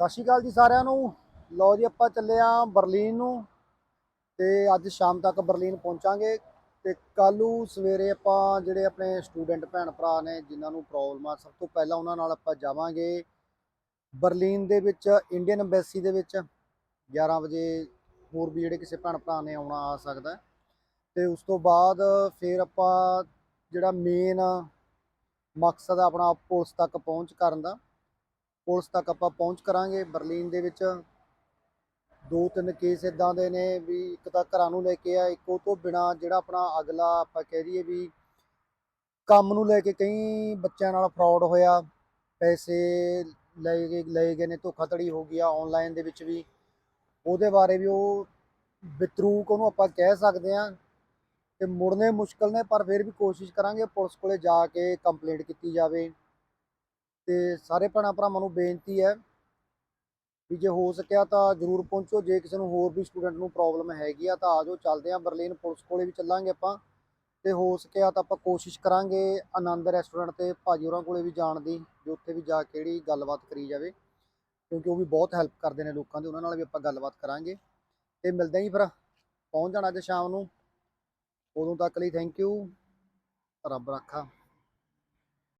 ਸਤਿ ਸ਼੍ਰੀ ਅਕਾਲ ਜੀ ਸਾਰਿਆਂ ਨੂੰ। ਲਓ ਜੀ ਆਪਾਂ ਚੱਲੇ ਆ ਬਰਲੀਨ ਨੂੰ ਤੇ ਅੱਜ ਸ਼ਾਮ ਤੱਕ ਬਰਲੀਨ ਪਹੁੰਚਾਂਗੇ ਤੇ ਕੱਲੂ ਸਵੇਰੇ ਆਪਾਂ ਜਿਹੜੇ ਆਪਣੇ ਸਟੂਡੈਂਟ ਭੈਣ ਭਰਾ ਨੇ ਜਿਨ੍ਹਾਂ ਨੂੰ ਪ੍ਰੋਬਲਮ ਆ, ਸਭ ਤੋਂ ਪਹਿਲਾਂ ਉਹਨਾਂ ਨਾਲ ਆਪਾਂ ਜਾਵਾਂਗੇ ਬਰਲੀਨ ਦੇ ਵਿੱਚ ਇੰਡੀਅਨ ਐਮਬੈਸੀ ਦੇ ਵਿੱਚ। 11 ਵਜੇ ਹੋਰ ਵੀ ਜਿਹੜੇ ਕਿਸੇ ਭੈਣ ਭਰਾ ਨੇ ਆਉਣਾ, ਆ ਸਕਦਾ ਹੈ। ਤੇ ਉਸ ਤੋਂ ਬਾਅਦ ਫਿਰ ਆਪਾਂ ਜਿਹੜਾ ਮੇਨ ਮਕਸਦ ਆ ਆਪਣਾ ਪੁਲਿਸ ਤੱਕ ਪਹੁੰਚ ਕਰਨ ਦਾ। ਪੁਲਿਸ ਤੱਕ ਆਪਾਂ ਪਹੁੰਚ ਕਰਾਂਗੇ ਬਰਲੀਨ ਦੇ ਵਿੱਚ। ਦੋ ਤਿੰਨ ਕੇਸ ਇਦਾਂ ਦੇ ਨੇ ਵੀ ਇੱਕ ਤਾਂ ਘਰਾਂ ਨੂੰ ਲੈ ਕੇ ਆ, ਇੱਕ ਉਹ ਤੋਂ ਬਿਨਾ ਜਿਹੜਾ ਆਪਣਾ ਅਗਲਾ ਆਪਾਂ ਕਹਿ ਦਈਏ ਵੀ ਕੰਮ ਨੂੰ ਲੈ ਕੇ ਕਈ ਬੱਚਿਆਂ ਨਾਲ ਫਰਾਡ ਹੋਇਆ। ਪੈਸੇ ਲਏ ਗਏ ਲਏ ਗਏ ਨੇ, ਧੋਖਾਧੜੀ ਹੋ ਗਈ ਆ ਆਨਲਾਈਨ ਦੇ ਵਿੱਚ ਵੀ। ਉਹਦੇ ਬਾਰੇ ਵੀ ਉਹ ਵਿਤਰੂਕ ਉਹਨੂੰ ਆਪਾਂ ਕਹਿ ਸਕਦੇ ਆ ਤੇ ਮੁੜਨੇ ਮੁਸ਼ਕਲ ਨੇ, ਪਰ ਫਿਰ ਵੀ ਕੋਸ਼ਿਸ਼ ਕਰਾਂਗੇ ਪੁਲਿਸ ਕੋਲੇ ਜਾ ਕੇ ਕੰਪਲੇਂਟ ਕੀਤੀ ਜਾਵੇ। ਤੇ ਸਾਰੇ ਭੈਣਾਂ ਭਰਾਵਾਂ ਨੂੰ ਬੇਨਤੀ ਹੈ ਵੀ ਜੇ ਹੋ ਸਕਿਆ ਤਾਂ ਜ਼ਰੂਰ ਪਹੁੰਚੋ, ਜੇ ਕਿਸੇ ਨੂੰ ਹੋਰ ਵੀ ਸਟੂਡੈਂਟ ਨੂੰ ਪ੍ਰੋਬਲਮ ਹੈਗੀ ਆ ਤਾਂ ਆਜੋ ਚੱਲਦੇ ਆ ਬਰਲੀਨ ਪੁਲਿਸ ਕੋਲੇ ਵੀ ਚੱਲਾਂਗੇ ਆਪਾਂ ਤੇ ਹੋ ਸਕਿਆ ਤਾਂ ਆਪਾਂ ਕੋਸ਼ਿਸ਼ ਕਰਾਂਗੇ ਆਨੰਦ ਰੈਸਟੋਰੈਂਟ ਤੇ ਭਾਜੀ ਹੋਰਾਂ ਕੋਲੇ ਵੀ ਜਾਣ ਦੀ ਜੋ ਉੱਥੇ ਵੀ ਜਾ ਕੇ ਜਿਹੜੀ ਗੱਲਬਾਤ ਕਰੀ ਜਾਵੇ ਕਿਉਂਕਿ ਉਹ ਵੀ ਬਹੁਤ ਹੈਲਪ ਕਰਦੇ ਨੇ ਲੋਕਾਂ ਦੀ, ਉਹਨਾਂ ਨਾਲ ਵੀ ਆਪਾਂ ਗੱਲਬਾਤ ਕਰਾਂਗੇ ਤੇ ਮਿਲਦੇ ਹਾਂ ਜੀ ਫਿਰ, ਪਹੁੰਚ ਜਾਣਾ ਅੱਜ ਸ਼ਾਮ ਨੂੰ, ਉਦੋਂ ਤੱਕ ਲਈ ਥੈਂਕ ਯੂ ਰੱਬ ਰੱਖਾ।